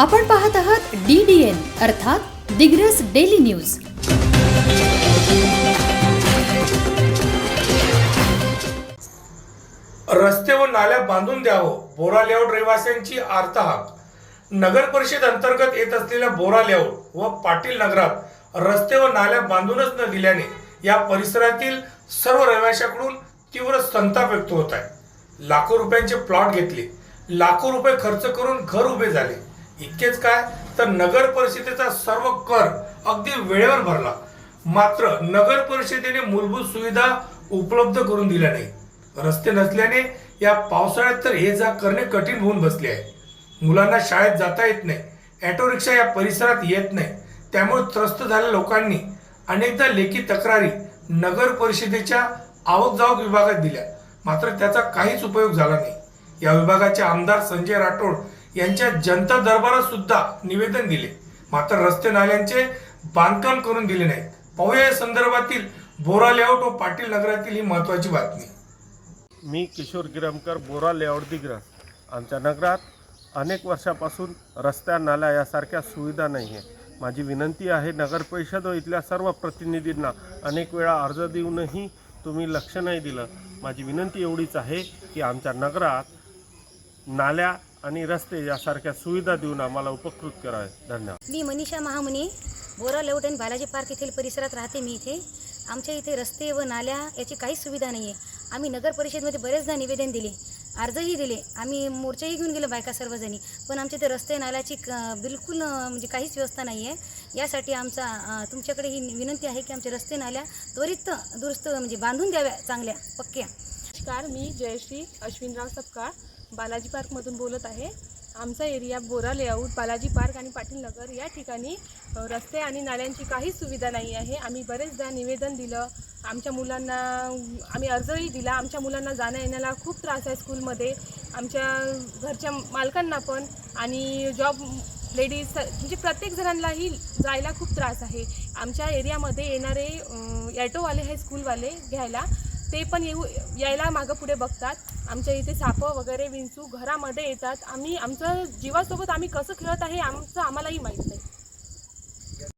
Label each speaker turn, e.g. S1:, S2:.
S1: आपण पाहत आहात डी डी एन अर्थात दिग्रस डेली न्यूज.
S2: रस्ते व नाल्या बांधून द्यावं बोरा लेआउट रहिवाशांची आर्तहाक नगर परिषद अंतर्गत येत असलेल्या बोरा लेआउट व पाटील नगरात रस्ते व नाल्या बांधूनच न दिल्याने या परिसरातील सर्व रहिवाशाकडून तीव्र संताप व्यक्त होत आहे. लाखो रुपयांचे प्लॉट घेतले. लाखो रुपये खर्च करून घर उभे झाले. इतकेच काय? तर नगर परिषदेचा सर्व कर अगदी वेळेवर भरला. मात्र नगर परिषदेने मूलभूत सुविधा उपलब्ध करून दिल्या नाही. रस्ते नसल्याने या पावसाळ्यात तर हे जा करणे कठीण होऊन बसले आहे. मुलांना शाळेत जाता येत नाही. ऑटो रिक्षा या परिसरात येत नाही. त्यामुळे त्रस्त झालेल्या लोकांनी अनेकदा लेखी तक्रारी नगर परिषदेच्या आवक जावक विभागात दिल्या. मात्र त्याचा काहीच उपयोग झाला नाही. या विभागाचे आमदार संजय राठोड यांच्या जनता दरबारात सुद्धा निवेदन दिले. मात्र रस्ते नाल्यांचे बांधकाम करून दिले नाहीत. पाहूया या संदर्भातील बोरा लेआउट व पाटील नगरातील ही महत्वाची बातमी.
S3: मी किशोर गिरमकर बोरा लेआउट दिग्रस. आमच्या नगरात अनेक वर्षापासून रस्त्या नाल्या यासारख्या सुविधा नाही आहे माझी विनंती आहे नगर परिषद व इथल्या सर्व प्रतिनिधींना अनेक वेळा अर्ज देऊनही तुम्ही लक्ष नाही दिलं. माझी विनंती एवढीच आहे की आमच्या नगरात नाल्या आणि रस्ते यासारख्या सुविधा देऊन आम्हाला उपकृत करावे. धन्यवाद.
S4: मी मनीषा महामुनी बोरा लेआउट आणि बालाजी पार्क येथील परिसरात राहते मी इथे. आमच्या इथे रस्ते व नाल्या याची काहीच सुविधा नाही आहे आम्ही नगर परिषदेमध्ये बरेचदा निवेदन दिले अर्जही दिले. आम्ही मोर्चाही घेऊन गेलो बायका सर्वजणी. पण आमच्या इथे रस्ते नाल्याची बिलकुल म्हणजे काहीच व्यवस्था नाही आहे यासाठी आमचा तुमच्याकडे ही विनंती आहे की आमचे रस्ते नाल्या त्वरित दुरुस्त म्हणजे बांधून द्याव्या चांगल्या पक्क्या.
S5: नमस्कार मी जयश्री अश्विनराव सपकाळ. बालाजी पार्कमधून बोलत आहे. आमचा area Bora layout Balaji park आणि पाटील नगर या ठिकाणी रस्ते आणि नाल्यांची काहीच सुविधा नाही आहे. आम्ही बरेचदा निवेदन दिलं आमच्या मुलांना आम्ही अर्जही दिला. आमच्या मुलांना जाण्या येण्याला खूप त्रास आहे स्कूलमध्ये. आमच्या घरच्या मालकांना पण आणि जॉब लेडीज म्हणजे प्रत्येक जणांनाही जायला खूप त्रास आहे. आमच्या एरियामध्ये येणारे ॲटोवाले हे स्कूलवाले घ्यायला ते पण येऊ यायला मागं पुढे बघतात. आमच्या इथे सापं वगैरे विंचू घरामध्ये येतात. आम्ही आमचं जीवासोबत आम्ही कसं खेळत आहे आमचं आम्हालाही माहीत नाही.